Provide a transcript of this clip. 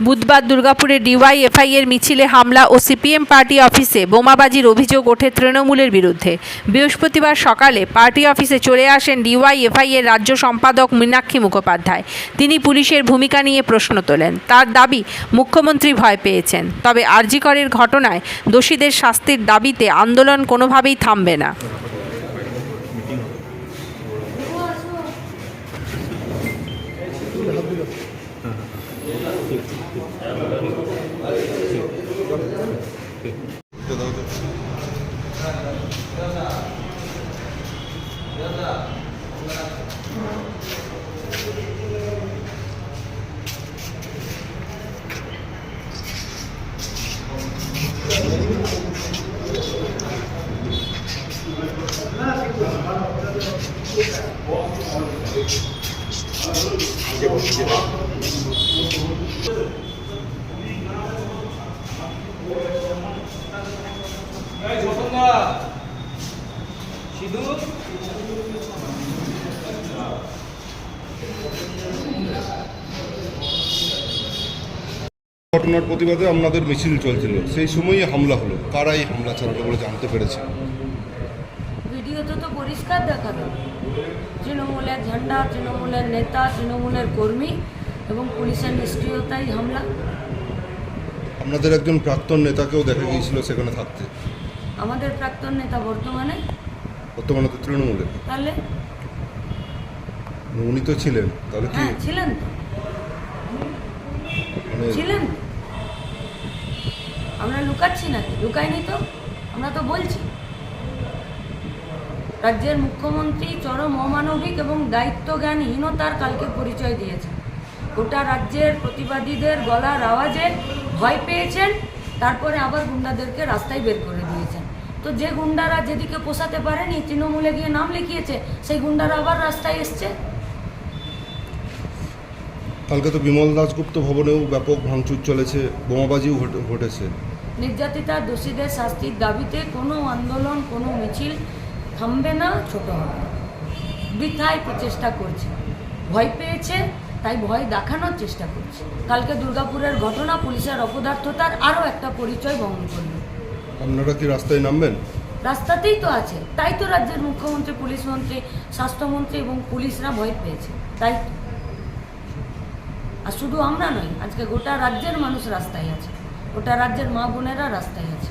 বুধবার দুর্গাপুরে ডিওয়াইএফআই এর মিছিলে হামলা ও সিপিএম পার্টি অফিসে বোমাবাজির অভিযোগ ওঠে তৃণমূলের বিরুদ্ধে। বৃহস্পতিবার সকালে পার্টি অফিসে চলে আসেন ডিওয়াইএফআই এর রাজ্য সম্পাদক মীনাক্ষী মুখোপাধ্যায়। তিনি পুলিশের ভূমিকা নিয়ে প্রশ্ন তোলেন। তার দাবি, মুখ্যমন্ত্রী ভয় পেয়েছেন। তবে আরজিকরের ঘটনায় দোষীদের শাস্তির দাবিতে আন্দোলন কোনোভাবেই থামবে না। 이게 뭐 이게 뭐? ঘটনার প্রতিবাদে আপনাদের মিছিল চলছিল। সেই সময়ই হামলা হলো। কারা এই হামলা চালালো বলে জানতে পেরেছে। ভিডিওতে তো পরিষ্কার দেখা গেল তৃণমূলের ঝান্ডা তৃণমূলের নেতা তৃণমূলের কর্মী এবং পুলিশের নিষ্ক্রিয়তাই হামলা? আপনাদের একজন প্রাক্তন নেতাকেও দেখা গিয়েছিল সেখানে থাকতে। আমাদের প্রাক্তন নেতা বর্তমানে? বর্তমানে তো তৃণমূলের। তাহলে? উনি তো ছিলেন তাহলে কি? হ্যাঁ ছিলেন তো। মানে ছিলেন আমরা লুকাচ্ছি নাকি? লুকাইনি তো? আমরা তো বলছি। রাজ্যের মুখ্যমন্ত্রী চরম অমানবিক এবং দায়িত্বজ্ঞানহীনতার কালকে পরিচয় দিয়েছেন। গোটা রাজ্যের প্রতিবাদীদের গলার আওয়াজে ভয় পেয়েছেন তারপরে আবার গুন্ডাদেরকে রাস্তায় বের করে দিয়েছেন। তো যে গুন্ডারা যেদিকে পোষাতে পারেনি তৃণমূলে গিয়ে নাম লিখিয়েছে সেই গুন্ডারা আবার রাস্তায় এসছে? কালকে তো বিমল দাসগুপ্ত ভবনেও ব্যাপক ভাঙচুর চলেছে বোমাবাজিও ঘটেছে। নির্যাতিতা দোষীদের শাস্তির দাবিতে কোনো আন্দোলন কোনো মিছিল থামবে না ছোট হবে। বৃথায় প্রচেষ্টা করছে। ভয় পেয়েছে তাই ভয় দেখানোর চেষ্টা করছে। কালকে দুর্গাপুরের ঘটনা পুলিশের অপদার্থতার আরও একটা পরিচয় বহন করবে আপনারা কি রাস্তায় নামবেন? রাস্তাতেই তো আছে। তাই তো রাজ্যের মুখ্যমন্ত্রী পুলিশ মন্ত্রী স্বাস্থ্যমন্ত্রী এবং পুলিশরা ভয় পেয়েছে। তাই আর শুধু আমরা নই আজকে গোটা রাজ্যের মানুষ রাস্তায় আছে। গোটা রাজ্যের মা বোনেরা রাস্তায় আছে।